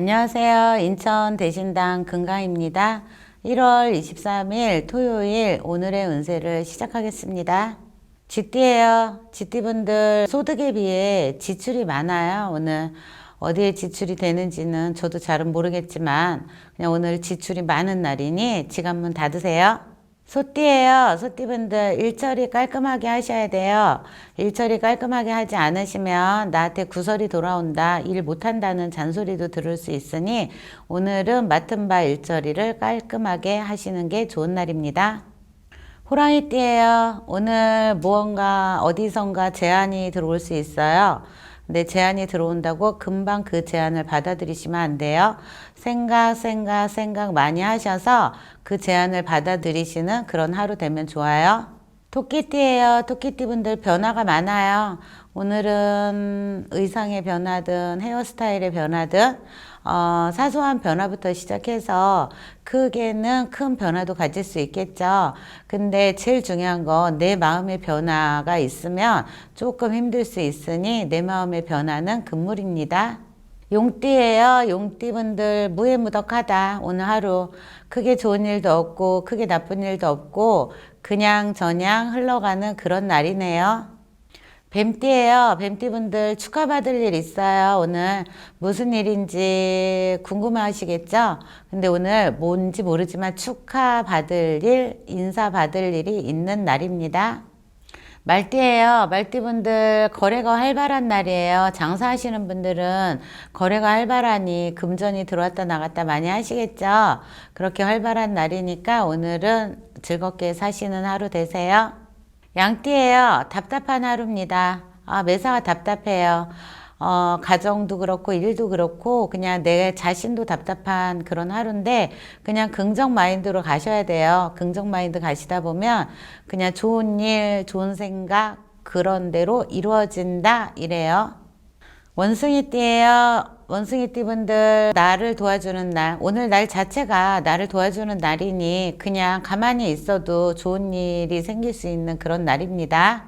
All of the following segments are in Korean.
안녕하세요. 인천 대신당 금강입니다. 1월 23일 토요일 오늘의 운세를 시작하겠습니다. 쥐띠예요. 쥐띠분들 소득에 비해 지출이 많아요. 오늘 어디에 지출이 되는지는 저도 잘은 모르겠지만 그냥 오늘 지출이 많은 날이니 지갑문 닫으세요. 소띠예요. 소띠분들 일처리 깔끔하게 하셔야 돼요. 일처리 깔끔하게 하지 않으시면 나한테 구설이 돌아온다. 일 못한다는 잔소리도 들을 수 있으니 오늘은 맡은 바 일처리를 깔끔하게 하시는 게 좋은 날입니다. 호랑이띠예요. 오늘 무언가 어디선가 제안이 들어올 수 있어요. 근데 제안이 들어온다고 금방 그 제안을 받아들이시면 안 돼요. 생각, 생각, 생각 많이 하셔서 그 제안을 받아들이시는 그런 하루 되면 좋아요. 토끼띠예요. 토끼띠분들 변화가 많아요. 오늘은 의상의 변화든 헤어스타일의 변화든 어, 사소한 변화부터 시작해서 크게는 큰 변화도 가질 수 있겠죠. 근데 제일 중요한 건 내 마음의 변화가 있으면 조금 힘들 수 있으니 내 마음의 변화는 금물입니다. 용띠예요. 용띠분들 무해무덕하다. 오늘 하루 크게 좋은 일도 없고 크게 나쁜 일도 없고 그냥 저냥 흘러가는 그런 날이네요. 뱀띠예요. 뱀띠분들 축하받을 일 있어요. 오늘 무슨 일인지 궁금하시겠죠? 근데 오늘 뭔지 모르지만 축하받을 일, 인사받을 일이 있는 날입니다. 말띠예요. 말띠분들 거래가 활발한 날이에요. 장사하시는 분들은 거래가 활발하니 금전이 들어왔다 나갔다 많이 하시겠죠? 그렇게 활발한 날이니까 오늘은 즐겁게 사시는 하루 되세요. 양띠예요. 답답한 하루입니다. 아, 매사가 답답해요. 어, 가정도 그렇고 일도 그렇고 그냥 내 자신도 답답한 그런 하루인데 그냥 긍정 마인드로 가셔야 돼요. 긍정 마인드 가시다 보면 그냥 좋은 일, 좋은 생각 그런 대로 이루어진다 이래요. 원숭이띠예요. 원숭이띠 분들 나를 도와주는 날 오늘 날 자체가 나를 도와주는 날이니 그냥 가만히 있어도 좋은 일이 생길 수 있는 그런 날입니다.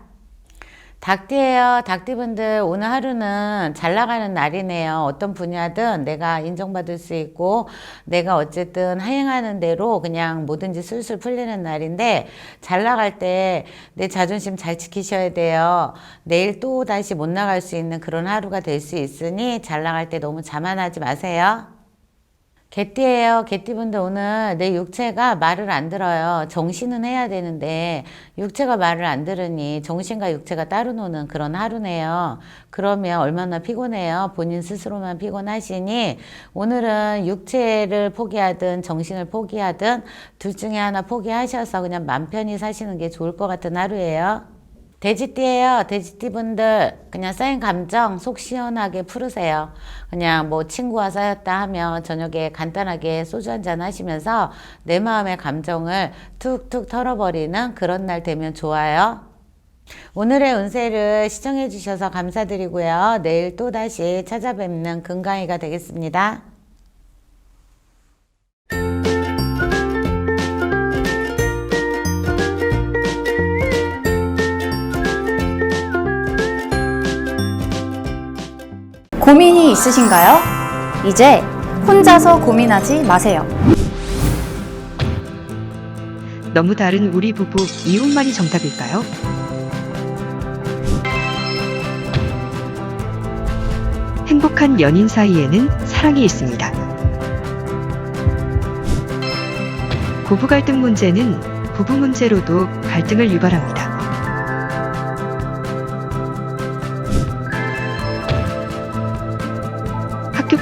닭띠예요. 닭띠분들 오늘 하루는 잘 나가는 날이네요. 어떤 분야든 내가 인정받을 수 있고 내가 어쨌든 행하는 대로 그냥 뭐든지 술술 풀리는 날인데 잘 나갈 때 내 자존심 잘 지키셔야 돼요. 내일 또 다시 못 나갈 수 있는 그런 하루가 될 수 있으니 잘 나갈 때 너무 자만하지 마세요. 개띠예요. 개띠분들 오늘 내 육체가 말을 안 들어요. 정신은 해야 되는데 육체가 말을 안 들으니 정신과 육체가 따로 노는 그런 하루네요. 그러면 얼마나 피곤해요. 본인 스스로만 피곤하시니 오늘은 육체를 포기하든 정신을 포기하든 둘 중에 하나 포기하셔서 그냥 맘 편히 사시는 게 좋을 것 같은 하루예요. 돼지띠예요. 돼지띠 분들 그냥 쌓인 감정 속 시원하게 풀으세요. 그냥 뭐 친구와 쌓였다 하면 저녁에 간단하게 소주 한잔 하시면서 내 마음의 감정을 툭툭 털어버리는 그런 날 되면 좋아요. 오늘의 운세를 시청해 주셔서 감사드리고요. 내일 또 다시 찾아뵙는 금강이가 되겠습니다. 고민이 있으신가요? 이제 혼자서 고민하지 마세요. 너무 다른 우리 부부 이혼만이 정답일까요? 행복한 연인 사이에는 사랑이 있습니다. 부부 갈등 문제는 부부 문제로도 갈등을 유발합니다.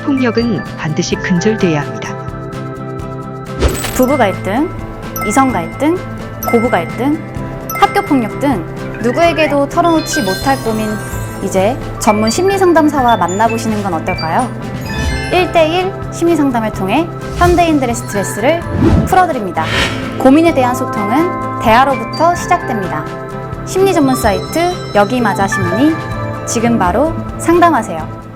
폭력은 반드시 근절돼야 합니다. 부부 갈등, 이성 갈등, 고부 갈등, 학교 폭력 등 누구에게도 털어놓지 못할 고민 이제 전문 심리 상담사와 만나보시는 건 어떨까요? 1대1 심리 상담을 통해 현대인들의 스트레스를 풀어드립니다. 고민에 대한 소통은 대화로부터 시작됩니다. 심리 전문 사이트 여기 맞아 심리 지금 바로 상담하세요.